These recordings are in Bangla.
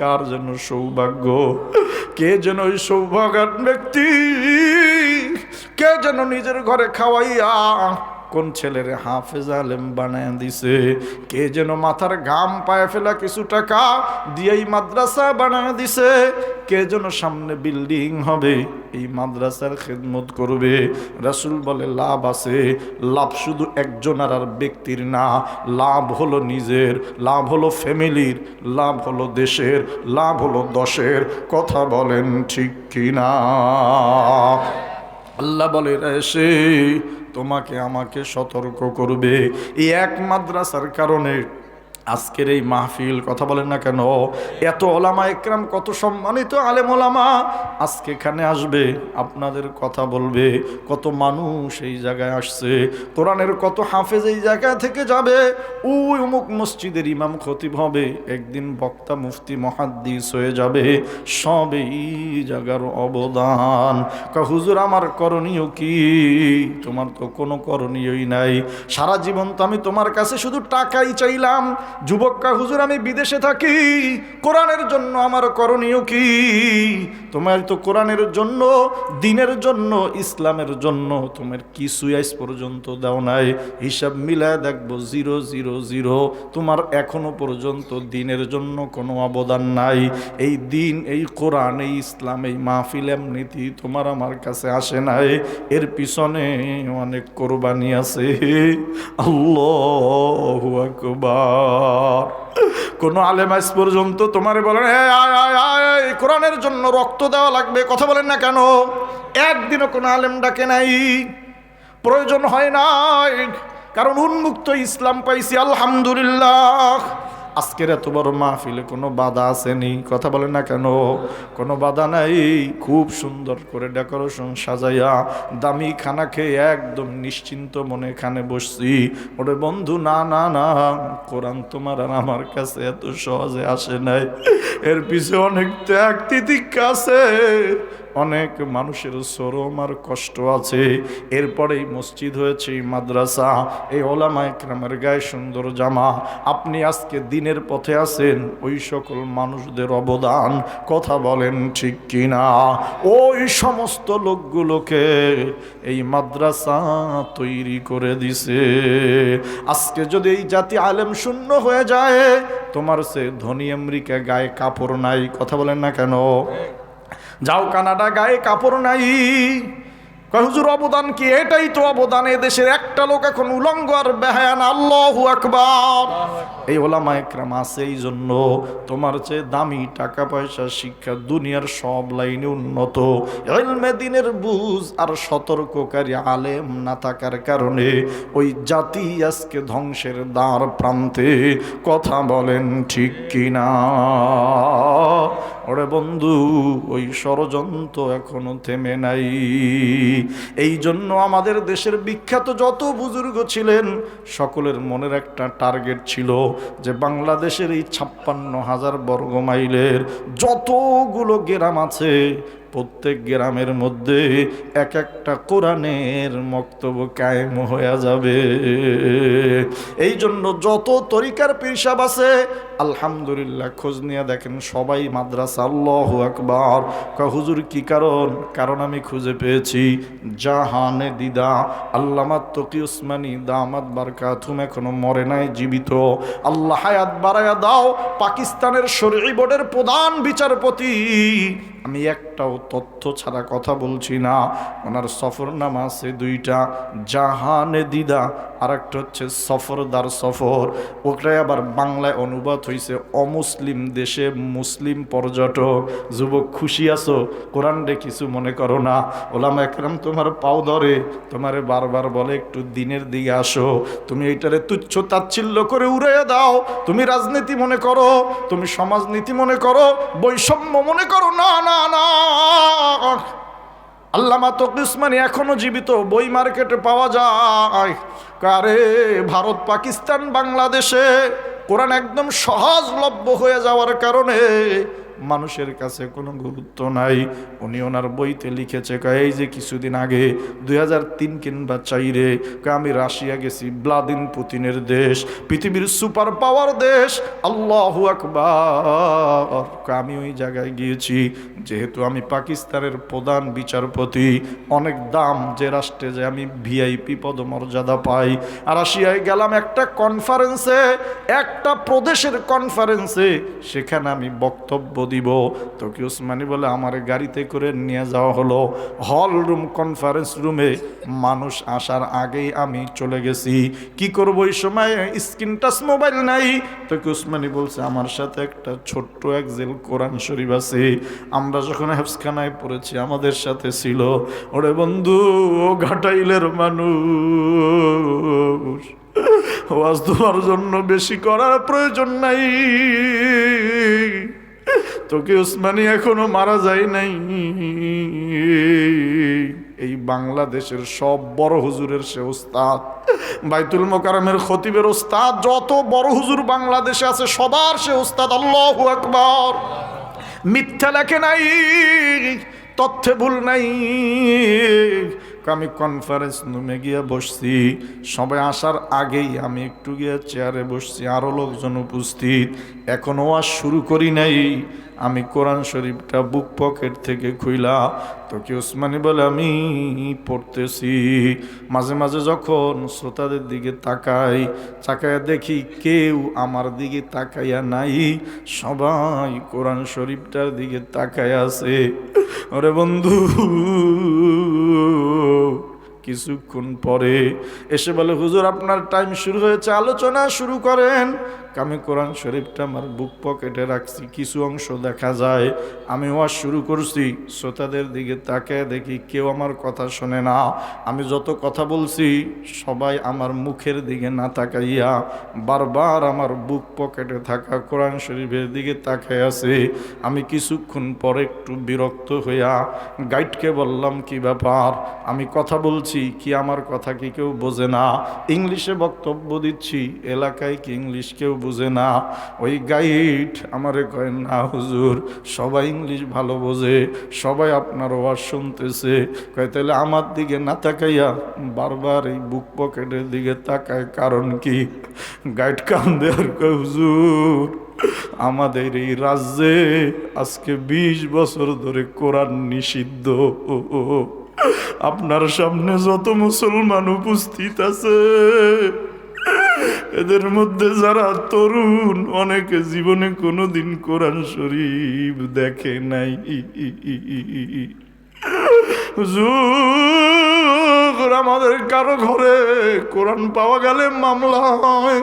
কার যেন সৌভাগ্য? কে যেন ওই সৌভাগান ব্যক্তি? কে যেন নিজের ঘরে খাওয়াইয়া কোন ছেলের হাফেজ আলেম বানায় দিছে? কে যেন মাথার ঘাম পায়ে ফেলা কিছু টাকা দিয়েই মাদ্রাসা বানায় দিছে? কে যেন সামনে বিল্ডিং হবে, এই মাদ্রাসার খেদমত করবে। রাসুল বলে, লাভ আছে। লাভ শুধু একজন আর ব্যক্তির না, লাভ হলো নিজের, লাভ হলো ফ্যামিলির, লাভ হলো দেশের, লাভ হলো দশের। কথা বলেন ঠিক কিনা? আল্লাহ বলে, এসে তোমাকে আমাকে সতর্ক করবে। এই এক মাদ্রাসার কারণে আজকের এই মাহফিল, কথা বলেন না কেন, এত ওলামা একরাম, কত সম্মানিত আলেম ওলামা আজকে এখানে আসবে, আপনাদের কথা বলবে, কত মানুষ এই জায়গায় আসছে, কোরআনের কত হাফেজ এই জায়গা থেকে যাবে, ওই অমুক মসজিদের ইমাম খতিব হবে, একদিন বক্তা, মুফতি, মহাদ্দিস হয়ে যাবে, সব এই জায়গার অবদান। হুজুর, আমার করণীয় কি? তোমার তো কোনো করণীয়ই নাই। সারা জীবন তো আমি তোমার কাছে শুধু টাকাই চাইলাম যুবককা হুজুর, আমি বিদেশে থাকি। কোরআনের জন্য আমার করণীয় কি? তোমার তো কোরআনের জন্য, দিনের জন্য, ইসলামের জন্য তোমার কি সুয়াইস পর্যন্ত দাও নাই। হিসাব মিলায় দেখব জিরো জিরো জিরো। তোমার এখনও পর্যন্ত দিনের জন্য কোনো অবদান নাই। এই দিন, এই কোরআন, এই ইসলাম, এই মাহফিল এমনিতি তোমার আমার কাছে আসে নাই। এর পিছনে অনেক কোরবানি আছে। আল্লাহ আকবার। কোন আলেম আজ পর্যন্ত তোমারে বলেন "এই, আয় আয় আয় এই কোরআনের জন্য রক্ত দেওয়া লাগবে। কথা বলেন না কেন? একদিনও কোনো আলেম ডাকে নাই। প্রয়োজন হয় নাই। কারণ উন্মুক্ত ইসলাম পাইছি আলহামদুলিল্লাহ। আজকের এত বড় মাহফিলে কোনো বাধা আসেনি কথা বলেন না কেন? কোনো বাধা নাই? খুব সুন্দর করে ডেকোরেশন সাজাইয়া দামি খানা খেয়ে একদম নিশ্চিন্ত মনে এখানে বসছি। ওরে বন্ধু, না না না, কোরআন তোমার আর আমার কাছে এত সহজে আসে নাই। এর পিছে অনেক ত্যাগ তিতিক্ষা আছে। অনেক মানুষের শ্রম আর কষ্ট আছে। এরপরেই মসজিদ হয়েছে মাদ্রাসা। এই ওলামা একরামের গায়ে সুন্দর জামা। আপনি আজকে দিনের পথে আছেন, ওই সকল মানুষদের অবদান কথা বলেন ঠিক কিনা? ওই সমস্ত লোকগুলোকে এই মাদ্রাসা তৈরি করে দিছে। আজকে যদি এই জাতি আলেম শূন্য হয়ে যায়, তোমার সে ধনী আমেরিকা গায়ে কাপড় নাই, কথা বলেন না কেন? যাও কানাডা গায়ে কাপড় নাই। হুজুর, অবদান কি? এটাই তো অবদান। দেশের একটা লোক এখন উলঙ্গ আর বেহায়ান। আল্লাহ আকবার। এই ওলামা একরাম আছে এই জন্য তোমার চেয়ে দামি টাকা পয়সা শিক্ষা দুনিয়ার সব লাইনে উন্নত। দিনের বুঝ আর সতর্ককারী আলেম না থাকার কারণে ওই জাতি আজকে ধ্বংসের দ্বার প্রান্তে কথা বলেন ঠিক কিনা? ওরে বন্ধু, ওই ষড়যন্ত্র এখনও থেমে নাই। এই জন্য আমাদের দেশের বিখ্যাত যত বুজুর্গ ছিলেন, সকলের মনের একটা টার্গেট ছিল যে বাংলাদেশের এই ছাপ্পান্ন হাজার বর্গ মাইলের যতগুলো গ্রাম আছে প্রত্যেক গ্রামের মধ্যে এক একটা কোরআনের মক্তব্য কায়েম হয়ে যাবে। এই জন্য যত তরিকার পেশাব আছে, আলহামদুলিল্লাহ, খোঁজ নিয়ে দেখেন সবাই মাদ্রাসা, আল্লাহ আকবার। হুজুর, কি কারণ? কারণ আমি খুঁজে পেয়েছি, জাহানে দিদা, আল্লামা তকি উসমানী, দামাত বারকাথুম এখনও মরে নাই, জীবিত। আল্লাহ হায়াত বাড়ায়া দাও, পাকিস্তানের শরীর বোর্ডের প্রধান বিচারপতি। আমি একটাও তথ্য ছাড়া কথা বলছি না। ওনার সফরনামা আছে দুইটা জাহানে দিদা আর একটা হচ্ছে সফরদার সফর। ওটাই আবার বাংলায় অনুবাদ হয়েছে অমুসলিম দেশে মুসলিম পর্যটক। যুবক খুশি আছো? কোরআন রে কিছু মনে করো না। ওলাম একরাম তোমার পাও ধরে, তোমারে বারবার বলে একটু দিনের দিকে আসো। তুমি এইটারে তুচ্ছ তাচ্ছিল্য করে উড়িয়ে দাও। তুমি রাজনীতি মনে করো, তুমি সমাজনীতি মনে করো, বৈষম্য মনে করো। না না না আল্লামা তকিসমানি এখনও জীবিত, বই মার্কেটে পাওয়া যায়। কারে ভারত, পাকিস্তান, বাংলাদেশে কোরআন একদম সহজলভ্য হয়ে যাওয়ার কারণে মানুষের কাছে কোনো গুরুত্ব নাই। উনি ওনার বইতে লিখেছে এই যে কিছুদিন আগে দুই হাজার তিন কিংবা চাইরে আমি রাশিয়া গেছি ভ্লাদিন পুতিনের দেশ, পৃথিবীর সুপার পাওয়ার দেশ, আল্লাহ আকবার। আমি ওই জায়গায় গিয়েছি, যেহেতু আমি পাকিস্তানের প্রধান বিচারপতি, অনেক দাম যে রাষ্ট্রে যে আমি ভিআইপি পদমর্যাদা পাই। আর রাশিয়ায় গেলাম একটা কনফারেন্সে একটা প্রদেশের কনফারেন্সে সেখানে আমি বক্তব্য দিব। তো কি উসমানি বলে, আমার গাড়িতে করে নিয়ে যাওয়া হলো হল রুম কনফারেন্স রুমে মানুষ আসার আগেই আমি চলে গেছি। কি করব ওই সময়? স্ক্রিন টাচ, মোবাইল নাই। তো কি উসমানি বলছে, আমার সাথে একটা ছোট্ট এক জেল কোরআন শরীফ আছে। আমরা যখন হেফসখানায় পড়েছি, আমাদের সাথে ছিল। ওরে বন্ধু ঘাটাইলের মানুষ, ওয়াজ তোমার জন্য বেশি করার প্রয়োজন নাই। তোকে উসমানি এখনও মারা যায় নাই। এই বাংলাদেশের সব বড় হুজুরের সে ওস্তাদ, বাইতুল মোকারমের খতিবের ওস্তাদ, যত বড় হুজুর বাংলাদেশে আছে, সবার সে ওস্তাদ আল্লাহ আকবর। মিথ্যা লেখে নাই, তথ্যে ভুল নাই। আমি কনফারেন্স রুমে গিয়ে বসছি। সবাই আসার আগেই আমি একটু গিয়ে চেয়ারে বসছি আরও লোকজন উপস্থিত। এখনও আর শুরু করি নাই। আমি কোরআন শরীফটা বুক পকেট থেকে খুইলা তো কি উসমানি বলে আমি পড়তেছি। মাঝে মাঝে যখন শ্রোতাদের দিকে তাকাই তাকাইয়া দেখি কেউ আমার দিকে তাকাইয়া নাই। সবাই কোরআন শরীফটার দিকে তাকায় আছে। ওরে বন্ধু কিছুক্ষণ পরে এসে বলে, হুজুর, আপনার টাইম শুরু হয়েছে, আলোচনা শুরু করেন। আমি কোরআন শরীফটা আমার বুক পকেটে রাখছি, কিছু অংশ দেখা যায়, আমি ওয়াজ শুরু করছি, শ্রোতাদের দিকে তাকে দেখি কেউ আমার কথা শোনে না। আমি যত কথা বলছি, সবাই আমার মুখের দিকে না তাকাইয়া বারবার আমার বুক পকেটে থাকা কোরআন শরীফের দিকে তাকায় আছে। আমি কিছুক্ষণ পরে একটু বিরক্ত হইয়া গাইডকে বললাম, কি ব্যাপার? আমি কথা বলছি কি আমার কথা কি কেউ বোঝে না? ইংলিশে বক্তব্য দিচ্ছি, এলাকায় কি ইংলিশ কেউ বোঝে না? ওই গাইড আমারে কয়, না হুজুর, সবাই ইংলিশ ভালো বোঝে, সবাই আপনার ওয়াজ শুনতেছে। কয় তাহলে আমার দিকে না তাকাইয়া বারবার এই বুক পকেটের দিকে তাকায় কারণ কি? গাইড কান দেওয়ার কয়, হুজুর, আমাদের এই রাজ্যে আজকে ২০ বছর ধরে কোরআন নিষিদ্ধ। আপনার সামনে যত মুসলমান উপস্থিত আছে, এদের মধ্যে যারা তরুণ, অনেকে জীবনে কোনোদিন কোরআন শরীফ দেখে নাই। আমাদের কারও ঘরে কোরআন পাওয়া গেলে মামলা হয়।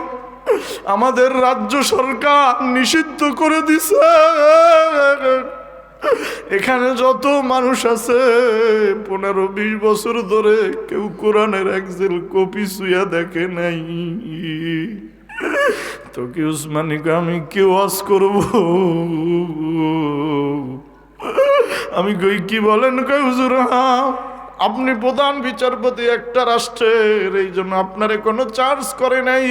আমাদের রাজ্য সরকার নিষিদ্ধ করে দিছে। এখানে যত মানুষ আছে, পনেরো বিশ বছর ধরে কেউ কোরআনের একজেল কপি সুয়া দেখে নাই। তো কি উসমানিকে আমি কেউ আস করব? আমি কই, কি বলেন কই হুজুর? হ্যাঁ আপনি প্রধান বিচারপতি একটা রাষ্ট্রের, এই জন্য আপনারে কোনো চার্জ করে নাই।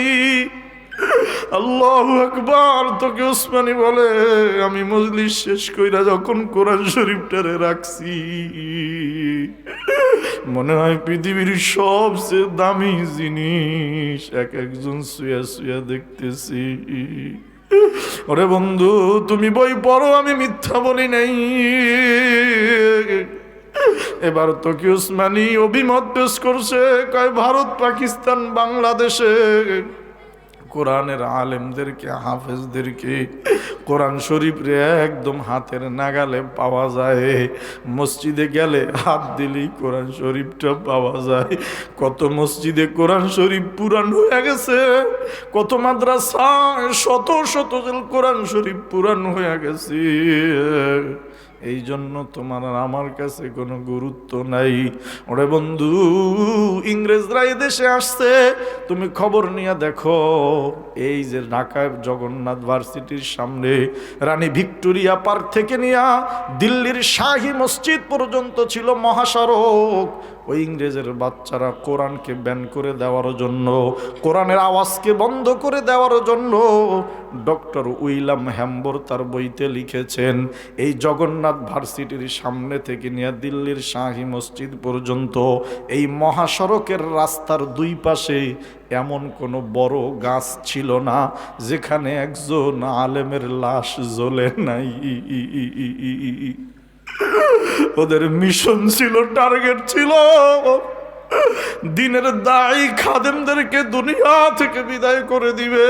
আল্লাহ আকবার, তোকে উসমানি বলে, আমি মজলিস শেষ কইরা যখন কোরআন শরীফটারে রাখছি, মনে হয় পৃথিবীর সবচেয়ে দামি জিনিস, এক একজন শুয়া শুয়া দেখতেছি। ওরে বন্ধু, তুমি বই পড়ো, আমি মিথ্যা বলি নাই। এবার তো কি উসমানি অভিমত পেশ করছে, কয়, ভারত, পাকিস্তান, বাংলাদেশে কোরআনের আলেমদেরকে, হাফেজদেরকে কোরআন শরীফ রে একদম হাতের নাগালে পাওয়া যায়। মসজিদে গেলে হাত দিলেই কোরআন শরীফটা পাওয়া যায়। কত মসজিদে কোরআন শরীফ পুরান হয়ে গেছে, কত মাদ্রাসায় শত শত কোরআন শরীফ পুরান হয়ে গেছে। এই জন্য তোমার আমার কাছে কোনো গুরুত্ব নাই। ওরে বন্ধু, ইংরেজরা দেশে আসছে, তুমি খবর নিয়ে দেখো, এই যে ঢাকায় জগন্নাথ ভার্সিটির সামনে রানী ভিক্টোরিয়া পার্ক থেকে নিয়ে দিল্লির শাহী মসজিদ পর্যন্ত ছিল মহাসড়ক। ওই ইংরেজের বাচ্চারা কোরআনকে ব্যান করে দেওয়ার জন্য, কোরআনের আওয়াজকে বন্ধ করে দেওয়ার জন্য ডক্টর উইলাম হ্যাম্বর তার বইতে লিখেছেন, এই জগন্নাথ ভার্সিটির সামনে থেকে নিয়ে দিল্লির শাহী মসজিদ পর্যন্ত এই মহাসড়কের রাস্তার দুই পাশে এমন কোনো বড় গাছ ছিল না যেখানে একজন আলেমের লাশ জ্বলে নাই। ওদের মিশন ছিল টার্গেট ছিল। দিনের দায়ী খাদেমদেরকে দুনিয়া থেকে বিদায় করে দিবে।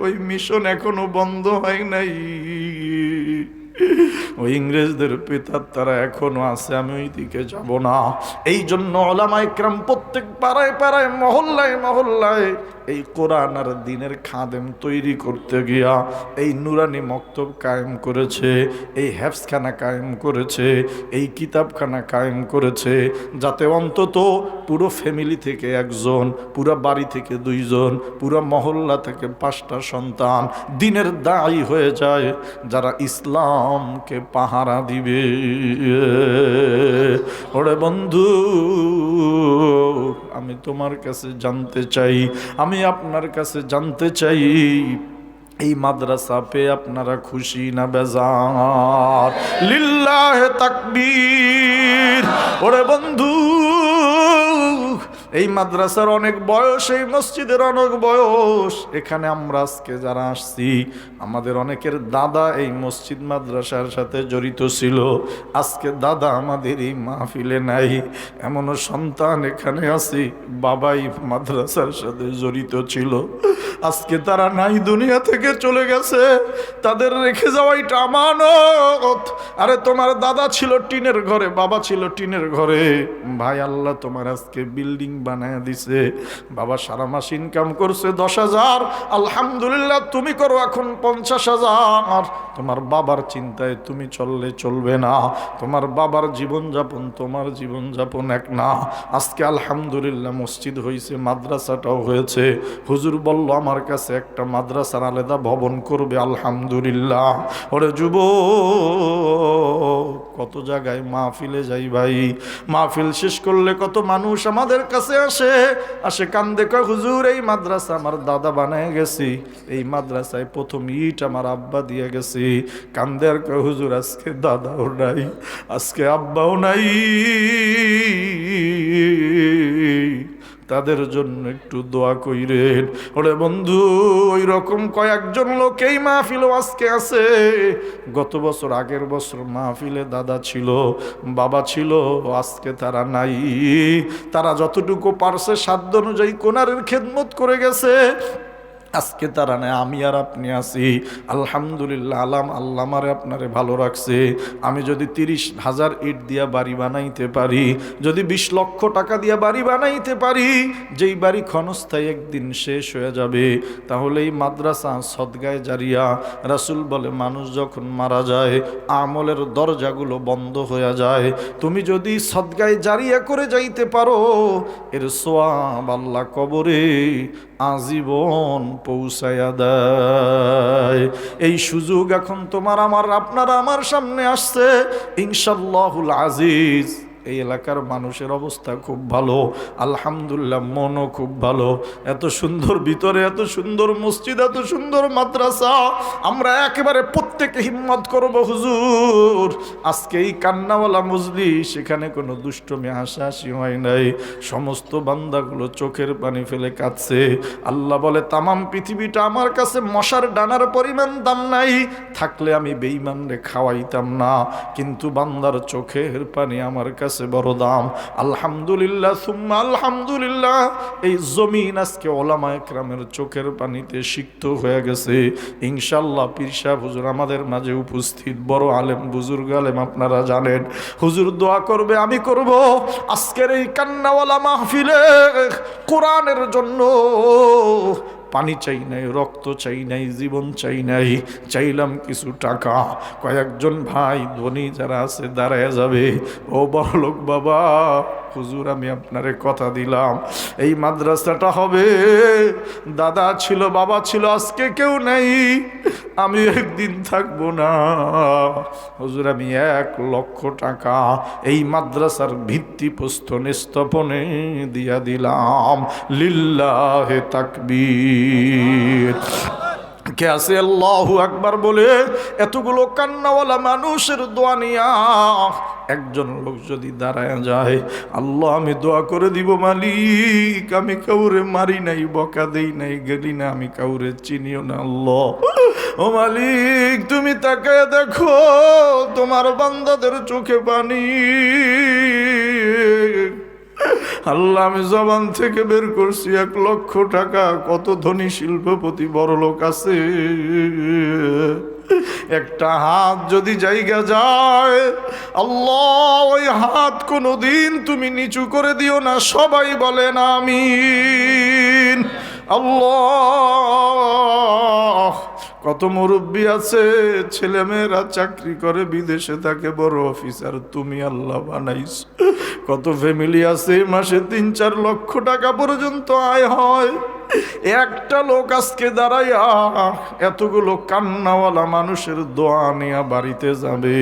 ওই মিশন এখনও বন্ধ হয় নাই। ওই ইংরেজদের পেতার তারা এখনও আছে, আমি ওই দিকে যাব না। এই জন্য ওলামা ইকরাম প্রত্যেক পাড়ায় পাড়ায়, মহল্লায় মহল্লায় এই কোরআন আর দিনের খাদেম তৈরি করতে গিয়া এই নুরানি মক্তব কায়েম করেছে, এই হ্যাফসখানা কায়েম করেছে, এই কিতাবখানা কায়েম করেছে, যাতে অন্তত পুরো ফ্যামিলি থেকে একজন, পুরো বাড়ি থেকে দুইজন, পুরো মহল্লা থেকে পাঁচটা সন্তান দিনের দায়ী হয়ে যায়, যারা ইসলামকে পাহারা দিবে? ওরে বন্ধু, আমি তোমার কাছে জানতে চাই, আমি আপনার কাছে জানতে চাই, এই মাদ্রাসা পেয়ে আপনারা খুশি না বেজার? লিল্লাহ তাকবীর। ওরে বন্ধু এই মাদ্রাসার অনেক বয়স, এই মসজিদের অনেক বয়স। এখানে আমরা আজকে যারা আসছি, আমাদের অনেকের দাদা এই মসজিদ মাদ্রাসার সাথে জড়িত ছিল। আজকে দাদা আমাদের এই মাহফিলে নাই, এমনও সন্তান এখানে আছি, বাবাই মাদ্রাসার সাথে জড়িত ছিল। আজকে তারা নাই দুনিয়া থেকে চলে গেছে, তাদের রেখে যাওয়াইটা আমানত। আরে তোমার দাদা ছিল টিনের ঘরে, বাবা ছিল টিনের ঘরে। ভাই আল্লাহ তোমার আজকে বিল্ডিং বানায় দিছে। বাবা সারা মাস ইনকাম করছে দশ হাজার। আলহামদুলিল্লাহ, তুমি করো এখন পঞ্চাশ হাজার। তোমার বাবার চিন্তায় তুমি চললে চলবে না। তোমার বাবার জীবনযাপন, তোমার জীবনযাপন এক না। আজকে আলহামদুলিল্লাহ মসজিদ হয়েছে মাদ্রাসাটাও হয়েছে। হুজুর বলল, আমার কাছে একটা মাদ্রাসার আলাদা ভবন করবে, আলহামদুলিল্লাহ। ওরে যুব কত জায়গায় মাহফিলে যাই ভাই। মাহফিল শেষ করলে কত মানুষ আমাদের কাছে আসে আসে কান্দে, কয়, হুজুর, এই মাদ্রাসা আমার দাদা বানায় গেছি। এই মাদ্রাসায় প্রথম ইট আমার আব্বা দিয়ে গেছি। কান্দে আর কয়, হুজুর, আজকে দাদাও নাই, আজকে আব্বাও নাই। তাদের জন্য একটু দোয়া কইরেন। ওরে বন্ধু ওই রকম কয়েকজন লোকেই মাহফিল আজকে আছে। গত বছর আগের বছর মাহফিলে দাদা ছিল, বাবা ছিল, আজকে তারা নাই। তারা যতটুকু পারছে সাধ্য অনুযায়ী কোনারের খেদমত করে গেছে। আজকে তারা নেই আমি আর আপনি আছি। আলহামদুলিল্লাহ, আলাম আল্লাহ, আমারে আপনারে ভালো রাখছে। আমি যদি তিরিশ হাজার ইট দিয়া বাড়ি বানাইতে পারি, যদি বিশ লক্ষ টাকা দিয়া বাড়ি বানাইতে পারি, যেই বাড়ি ক্ষণস্থায়ী একদিন শেষ হয়ে যাবে তাহলে এই মাদ্রাসা সদগায় জারিয়া রাসুল বলে, মানুষ যখন মারা যায়, আমলের দরজাগুলো বন্ধ হয়ে যায়। তুমি যদি সদগায় জারিয়া করে যাইতে পারো, এর সোয়াব আল্লাহ কবরে আজীবন পৌঁছায়া দেয়। এই সুযোগ এখন তোমার আমার আপনারা আমার সামনে আসছে। ইনশাল্লাহুল আজিজ। এই এলাকার মানুষের অবস্থা খুব ভালো, আলহামদুলিল্লাহ মনও খুব ভালো। এত সুন্দর ভিতরে, এত সুন্দর মসজিদ, এত সুন্দর মাদ্রাসা, আমরা একেবারে প্রত্যেকে হিম্মত করব, হুজুর। আজকে এই কান্নাওয়ালা মজলি সেখানে কোনো দুষ্টমি, হাসাহাসি হয় নাই। সমস্ত বান্দাগুলো চোখের পানি ফেলে কাঁদছে। আল্লাহ বলে, তামাম পৃথিবীটা আমার কাছে মশার ডানার পরিমাণ দাম নাই। থাকলে আমি বেইমান রে খাওয়াইতাম না। কিন্তু বান্দার চোখের পানি আমার কাছে বড় দাম। আলহামদুলিল্লাহ, সুম্মা আলহামদুলিল্লাহ। এই জমিন আজকে ওলামা একরামের চোখের পানিতে সিক্ত হয়ে গেছে। ইনশাল্লাহ পীর সাহেব, হুজুর আমাদের মাঝে উপস্থিত। বড় আলেম, বুজুর্গ আলেম, আপনারা জানেন। হুজুর দোয়া করবে, আমি করব। আজকের এই কান্নাওয়ালা মাহফিলে কোরআনের জন্য পানি চাই নাই, রক্ত চাই নাই, জীবন চাই নাই, চাইলাম কিছু টাকা। কয়েকজন ভাই, ধনী যারা আছে, দাঁড়ায় যাবে। ও বড় লোক বাবা হুজুর, আমি আপনারে কথা দিলাম। এই মাদ্রাসাটা হবে, দাদা ছিল, বাবা ছিল, আজকে কেউ নেই, আমি একদিন থাকব না। হুজুর, আমি এক লক্ষ টাকা এই মাদ্রাসার ভিত্তি প্রস্তন স্থাপনে দিয়া দিলাম। লিল্লাহে তাকবীর। কে আছে? আল্লাহু আকবার বলে, এতগুলো কান্নাওয়ালা মানুষের দোয়া নিয়া একজন লোক যদি দাঁড়ায় যায়, আল্লাহ, আমি দোয়া করে দিব, মালিক, আমি কাউরে মারি নাই, বকা দেই নাই, গেলি না, আমি কাউরে চিনিও না, আল্লাহ। ও মালিক, তুমি তাকে দেখো, তোমার বান্দাদের চোখে পানি। আল্লাহ, আমি জবান থেকে বের করছি, এক লক্ষ টাকা, কত ধনী শিল্পপতি বড় লোক আছে। একটা হাত যদি জায়গা যায়, আল্লাহ, ওই হাত কোনো দিন তুমি নিচু করে দিও না, সবাই বলেন আমি আল্লাহ। কত মুরব্বী আছে, ছেলেমেয়েরা চাকরি করে, বিদেশে থাকে, বড় অফিসার, তুমি আল্লাহ বানাইস কত ফ্যামিলি আছে, মাসে তিন চার লক্ষ টাকা পর্যন্ত আয় হয়। একটা লোক আজকে দাঁড়াইয়া এতগুলো কান্নাওয়ালা মানুষের দোয়া নিয়ে বাড়িতে যাবে।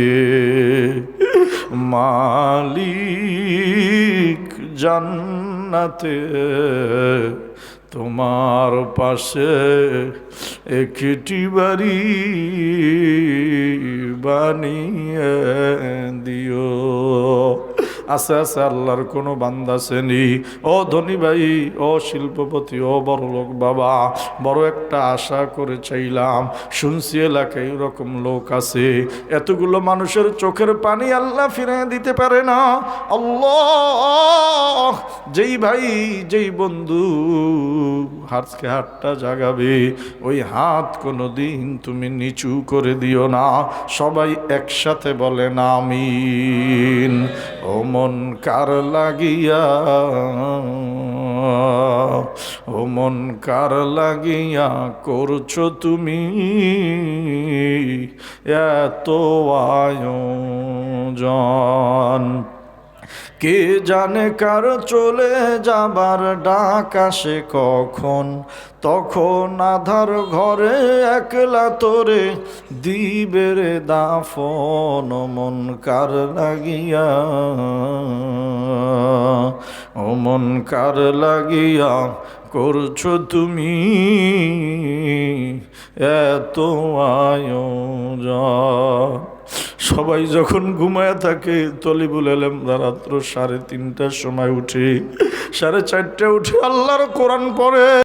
মালিক জান্নাতে তোমার পাশে একটি বাড়ি বানিয়ে দিও। আছে আছে আল্লাহর কোনো বান্দা শ্রেণি। ও ধনী ভাই, ও শিল্পপতি, ও বড় লোক বাবা, বড় একটা আশা করে চাইলাম, শুনছি এলাকায় এরকম লোক আছে। এতগুলো মানুষের চোখের পানি আল্লাহ ফিরে দিতে পারে না। আল্লাহ, যেই ভাই, যেই বন্ধু, হাতকে হাতটা জাগাবে, ওই হাত কোনো দিন তুমি নিচু করে দিও না। সবাই একসাথে বলে না আমিন। ও মন কার লাগিয়া? ও মন কার লাগিয়া করছ তুমি এত আয়োজন? কে জানে কার চলে যাবার ডাক আসে কখন? তখন আধার ঘরে একলা তোরে দিবের দাফন মন কার লাগিয়া? ও মন কার লাগিয়া করছ তুমি এত আয়োজন? সবাই যখন ঘুমায় থাকে, তলিবুল আলম রাত্র সাড়ে তিনটার সময় উঠে, সাড়ে চারটে উঠে আল্লাহর কোরআন পড়ে।